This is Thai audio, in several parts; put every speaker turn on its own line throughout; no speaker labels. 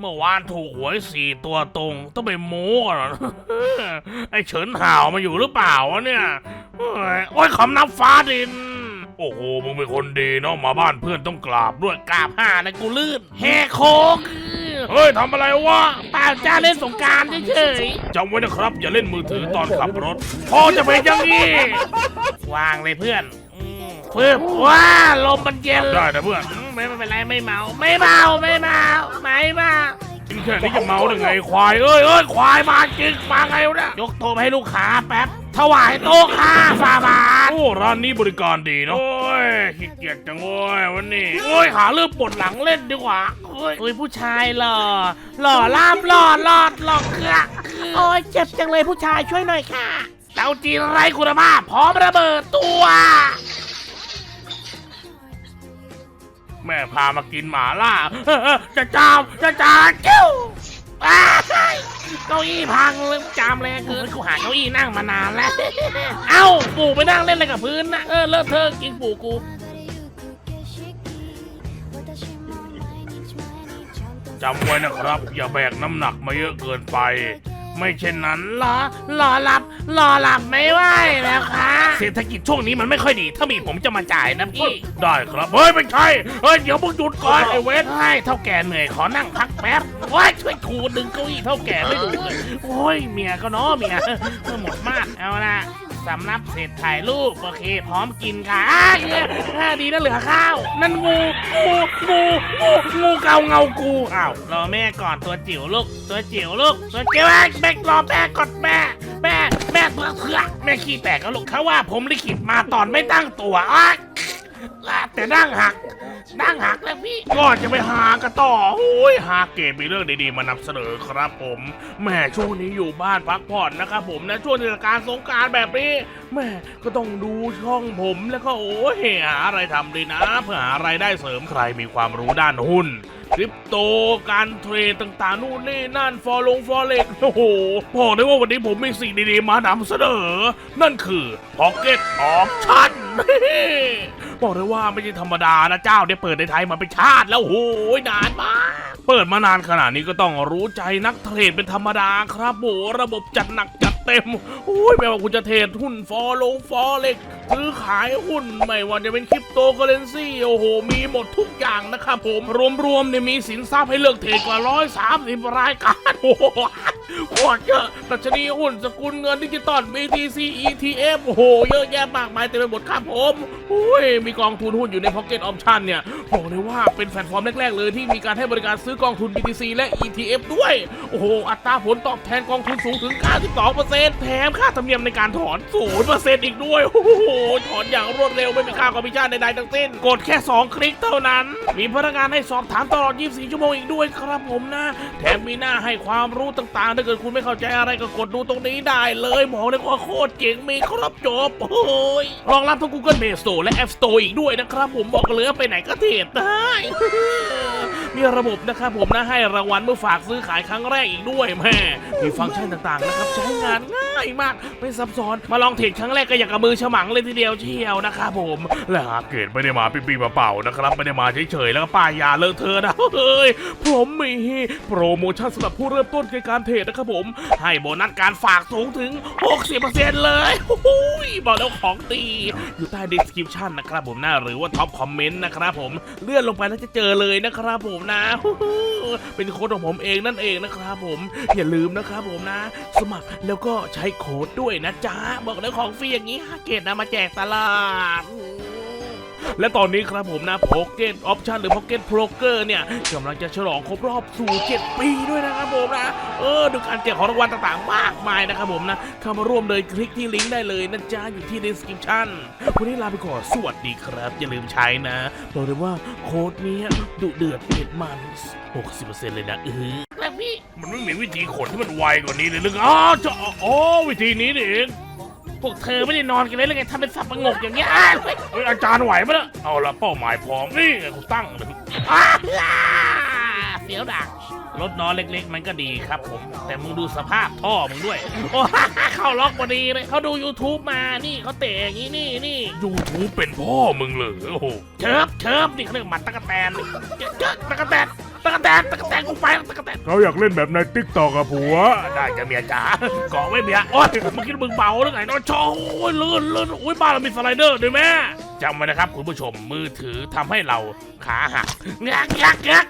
เมื่อวานถูกหวยสี่ตัวตรง ต้องไปโม้เหรอไอ้เฉินห่าวมาอยู่หรือเปล่าวะเนี่ยเอ้ยโอ้ยคำนับฟ้าดิน โอ้โหมึงเป็นคนดีเนาะมาบ้านเพื่อนต้องกราบด้วยกราบห้านะกูลื่นแหกโค้งเฮ้ยทำอะไรวะเปล่าจ้าเล่นสงกรารเฉยๆจำไว้นะครับ อย่าเล่นมือถือตอนขับรถพอจะเป็นอย่างนี้วางเลยเพื่อนอืมเพื่อนว้าลมมันเย็นได้นะเพื่อนอืม ไม่ไม่เป็นไรไม่เมาไม่เมาไม่เมาไม่เมากินแค่นี้จะเมาได้ไงควายเอ้ยเอ้ยควายมาจริงมาไงวะเนี่ยยกโต๊ะให้ลูกค้าแป๊บถวายโต๊ะค่ะฝ่าบาทโอ้ร้านนี้บริการดีเนาะโอ้ยขี้เกียจจังโว้ยวันนี้โอ้ยหาเรื่องปวดหลังเล่นดีกว่าโอ้ยโอ้ยผู้ชายหล่อหล่อล่ามหล่อหลอดหลอกเครือ
โอ้ยเจ็บจังเลยผู้ชายช่วยหน่อยค่ะ
เต้าจีนไร้คุณภาพพร้อมระเบิดตัว แม่พามากินหมาล่าเออเออจะจามจะจามจิ้วอ้ายเก้าอี้พังเลยจามแรงเกินกูหาเก้าอี้นั่งมานานแล้ว เอ้าปู่ไปนั่งเล่นอะไรกับพื้นนะเออเลอะเทอะกินปู่กูจำไว้นะครับ อย่าแบกน้ำหนักมาเยอะเกินไป ไม่เช่นนั้น
รอรอหลับรอหลับไม่ไหวแล้วค่ะ
เศรษฐกิจช่วงนี้มันไม่ค่อยดี ถ้ามีผมจะมาจ่ายนะพี่ ได้ครับ เฮ้ยไม่ใช่เฮ้ยเดี๋ยวมึงหยุดก่อนไอ้เวทให้เท่าแก่เหนื่อยขอนั่งพักแป๊บโอ้ยช่วยถูดึงเก้าอี้เท่าแก่ไม่ดูเลยโอ้ยเมียก็เนาะเมียเออหมดมากเอาละ สำรับเสร็จถ่ายรูปโอเค พร้อมกินค่ะอะเนี่ยอ่าดีนะเหลือข้าว นั่นงูงูงูงูงูเกาเงากูอ้าวรอแม่ก่อนตัวจิ๋วลูกตัวจิ๋วลูกตัวจิ๋วแม่แม่รอแม่กดแม่แม่แม่เพื่อเพื่อแม่ขี้แตกก็ลูกเขาว่าผมลิขิตมาตอนไม่ตั้งตัวอะ อะแต่นั่งหัก นั่งหักแล้วพี่ ก่อนจะไปหากันต่อโอ้ยหาเกมมีเรื่องดีๆมานำเสนอครับผมแม่ช่วงนี้อยู่บ้านพักผ่อนนะครับผมนะช่วงเทศกาลสงกรารแบบนี้แม่ก็ต้องดูช่องผมแล้วก็โอ้ยหาอะไรทำดีนะ เพื่อหารายได้เสริมใครมีความรู้ด้านหุ้นคริปโตการเทรดต่างๆ นู่นนี่นั่นฟอลงฟอเร็กโอ้โหบอกเลยว่าวันนี้ผมมีสิ่งดีๆ มานำเสนอ นั่นคือ Pocket Option บอกเลยว่าว่าไม่ใช่ธรรมดานะเจ้าเนี่ยเปิดในไทยมาเป็นชาติแล้วโอ้โหนานมาก เปิดมานานขนาดนี้ก็ต้องรู้ใจนักเทรดเป็นธรรมดาครับโหระบบจัดหนักจัดเต็มโอ้ยไม่ว่าคุณจะเทรดหุ้นฟอลงฟอเร็กซื้อขายหุ้นไม่ว่าจะเป็นคริปโตเคอเรนซีโอ้โห มีหมดทุกอย่างนะครับผมรวมๆเนี่ยมีสินทรัพย์ให้เลือกเทรดกว่าร้อยสามสิบรายการโอ้ โหโคตรเยอะดัชนีหุ้นสกุลเงินดิจิตอล BTC ETF โอ้โห เยอะแยะมากมายเต็มไปหมดครับผมโอ้ย มีกองทุนหุ้นอยู่ใน Pocket Option เนี่ย บอกเลยว่าเป็นแพลตฟอร์มแรก ๆ เลยที่มีการให้บริการซื้อกองทุน BTC และ ETF ด้วย โอ้โห อัตราผลตอบแทนกองทุนสูงถึง 92%แถมค่าธรรมเนียมในการถอน 0%อีกด้วย โอ้โห ถอนอย่างรวดเร็วไม่มีค่าคอมมิชชั่นใดๆทั้งสิ้น กดแค่ 2 คลิกเท่านั้น มีพนักงานให้สอบถามตลอด 24 ชั่วโมงอีกด้วยครับผมนะ แถมมีหน้าให้ความรู้ต่างถ้าเกิดคุณไม่เข้าใจอะไรก็กดดูตรงนี้ได้เลยหมอเลยว่าโคตรเจ๋งมีครับจบโอ้ยรองรับทั้ง Google Play Store และ App Store อีกด้วยนะครับ ผมบอกเลยไปไหนก็เทรดได้ มีระบบนะครับผมนะให้รางวัลเมื่อฝากซื้อขายครั้งแรกอีกด้วยแม่มีฟังก์ชันต่างๆนะครับใช้งานง่ายมากไม่ซับซ้อนมาลองเทรดครั้งแรกก็อย่ากกับมือฉมังเลยทีเดียวเชียวนะครับผมและหากเกตไม่ได้มาปีๆเปล่าๆนะครับไม่ได้มาเฉยๆแล้วก็ป้ายยาเลอะเทอะนะเฮ้ยผมมีโปรโมชั่นสำหรับผู้เริ่มต้นในการเทรดนะครับผม ให้โบนัสการฝากสูงถึง 60%เลยโอ้โหบอกแล้วของดีอยู่ใต้ description นะครับผมนะหรือว่าท็อปคอมเมนต์นะครับผมเลื่อนลงไปแล้วจะเจอเลยนะครับผมนะ เป็นโค้ดของผมเองนั่นเองนะครับผม อย่าลืมนะครับผมนะ สมัครแล้วก็ใช้โค้ดด้วยนะจ๊ะ บอกเลยของฟรีอย่างนี้ฮาเกตนะมาแจกตลาด และตอนนี้ครับผมนะ Pocket Option หรือ Pocket Broker เนี่ยกำลังจะฉลองครบรอบสู่ 7 ปีด้วยนะครับผมนะ เออดูการแจกของรางวัลต่างๆ มากมายนะครับผมนะเข้ามาร่วมเลยคลิกที่ลิงก์ได้เลยนะจ๊ะอยู่ที่ description วันนี้ลาไปก่อนสวัสดีครับ อย่าลืมใช้นะบอกเลยว่าโค้ดเนี้ยดุเดือดเผ็ดมัน 60%เลยนะเออ
แล้วพี่
มันไม่มีวิธีขนที่มันไวกว่านี้เลยหรืออ๋อจะอ๋อวิธีนี้นี่เอง
พวกเธอไม่ได้นอนกันเลยหรือไงทำเป็นสับประงกอย่างเงี้ยอ้าวเฮ้ย
เฮ้ยอาจารย์ไหวไหมล่ะเอาละเป้าหมายพร้อมนี่ไงกูตั้งเลย
อ้าวเสียวดัง
รถน้อยเล็ก ๆ มันก็ดีครับผม แต่มึงดูสภาพท่อมึงด้วย โอ้ เข้าล็อกพอดีเลย
เขาดู YouTube มานี่เขาเตะอย่างนี้นี่นี่
ยูทูบเป็นพ่อมึงเลยโอ้โห
เชิบเชิบนี่เขาเรียกหมัดตะกะแตนนี่เจ๊ะเจ๊ะตะกะแตน
ตะกะแตนตะกะแตนกูไปแล้วตะกะแตน
เขาอยากเล่นแบบในติ๊กตอกอะผัว
ได้จะเมียจ๋าเกาะไว้เมียโอ๊ยมึงคิดมึงเบาหรือไงน้องชอโอ้ยลื่นลื่นโอ้ยบ้านเรามีสไลเดอร์ด้วยแม่จำไว้นะครับคุณผู้ชมมือถือทำให้เราขาหักงักงักงัก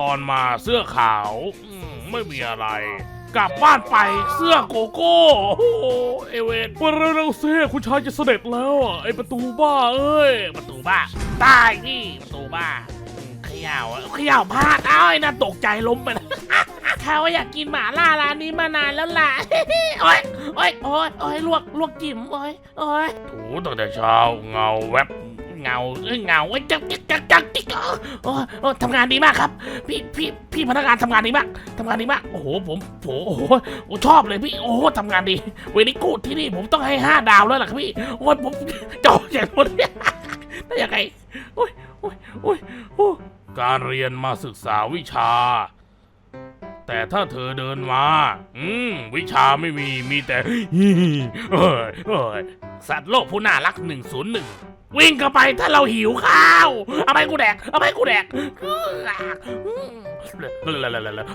ตอนมาเสื้อขาวอืมไม่มีอะไร กลับบ้านไปเสื้อโกโก้โอ้โหเอเวน
มาเร็วๆเซ่คุณชายจะเสด็จแล้วอะไอประตูบ้าเอ้ย
ประตูบ้าตายนี่ประตูบ้าอืมเข ย่าอะเขย่าพลาดเอ้าไอ้นั่นตกใจล้มไปนะ เขาอยากกินหมาล่าร้านนี้มานานแล้วล่ะ โอ้ยโอ้ยโอ้ยโอ้ยลวกลวกจิ้มโอ้ยโอ้ยถูตั้งแต่เช้าเงาแวบเงาเอ้ยเงาเอ้ยจักจักจักจักจิ๊กโอ้ยโอ้ยทำงานดีมากครับ พี่พี่พี่พนักงานทำงานดีมากทำงานดีมากโอ้โหผมโอ้โหโอ้โหโอ้ชอบเลยพี่โอ้โหทำงานดีเวนิกูดที่นี่ผมต้องให้ห้าดาวแล้วล่ะครับพี่โอ้ยผมจออย่างหมดเนี่ยได้ยังไงโอ้ยโอ้ยโอ้ยโอ้ย การเรียนมาศึกษาวิชา แต่ถ้าเธอเดินมา อืม วิชาไม่มีมีแต่ฮิฮิเอ้ยเอ้ยสัตว์โลกผู้น่ารัก101วิ่งเข้าไปถ้าเราหิวข้าว เอาไปกูแดก เอาไปกูแดกอืม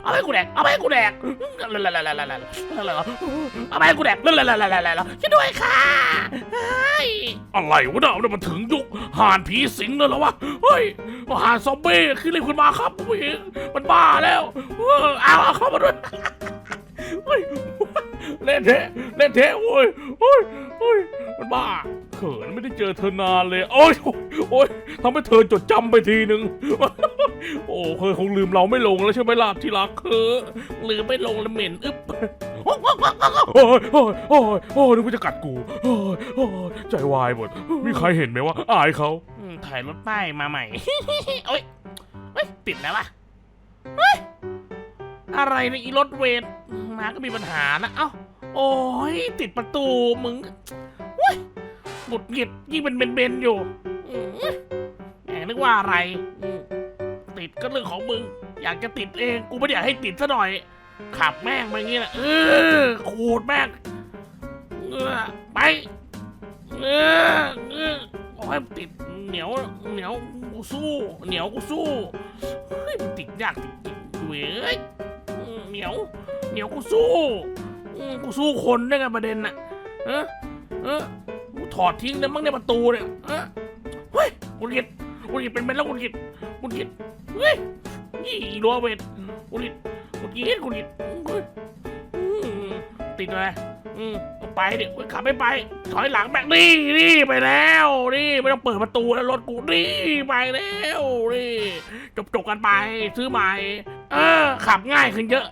เอาไปกูแดกเอาไปกูแดกเอาไปกูแดกช่วยด้วยค่ะอะไรวะเนี่ยมันถึงยุคห่านผีสิงแล้วเหรอวะเฮ้ยห่านซอมบี้ขึ้นเลยขึ้นมาครับผู้หญิงมันบ้าแล้วเออเอาเข้ามาด้วยเล่นเทะเล่นเทะโอ้ยโอ้ยโอ้ยมันบ้าเขินไม่ได้เจอเธอนานเลย โอ้ยโอ้ยทำให้เธอจดจำไปทีหนึ่ง โอ้เคยคงลืมเราไม่ลงแล้วใช่ไหมล่ะที่รักเคอลืมไม่ลงแล้วเหม็นอึ๊บ
โอ้ยโอ้ยโอ้ยโอ้ยโอ้ยนึกว่าจะกัดกูโอ้ยโอ้ยใจวายหมดมีใครเห็นไหมว่าอายเขา
อืมถ่ายรถป้ายมาใหม่ โอ้ยเฮ้ยติดแล้ววะเฮ้ยอะไรในอีรถเวรมาก็มีปัญหานะเอ้าโอ้ยติดประตูมึงเว้ยหงุดหงิดยิ่งเป็นเบนๆอยู่อืมแหมนึกว่าอะไรอืม ก็เรื่องของมึง อยากจะติดเอง กูไม่อยากให้ติดซะหน่อย ขับแม่งไปอย่างงี้แหละเออขูดแม่งเออไปเออเออโอ้ยติดเหนียวเหนียวกูสู้ เหนียวกูสู้เฮ้ยมันติดยากติดจริงเว้ยเหนียว เหนียวกูสู้กูสู้คนได้ไงประเด็นน่ะเออเออกูถอดทิ้งแล้วมั้งในประตูเนี่ยเออเฮ้ยกุกิดกุกิดเป็นเป็นแล้วกุกิดกุกิด เฮ้ยนี่รัวเวทกุลิดกุลิดกุลิดเฮ้ยติดเลยอืมเอไปดิขับไม่ไป ถอยหลังแบกนี่นี่ไปแล้วนี่ไม่ต้องเปิดประตูแล้วรถกูนี่ไปแล้วนี่จบจบกันไปซื้อใหม่ เออ ขับง่ายขึ้นเยอะ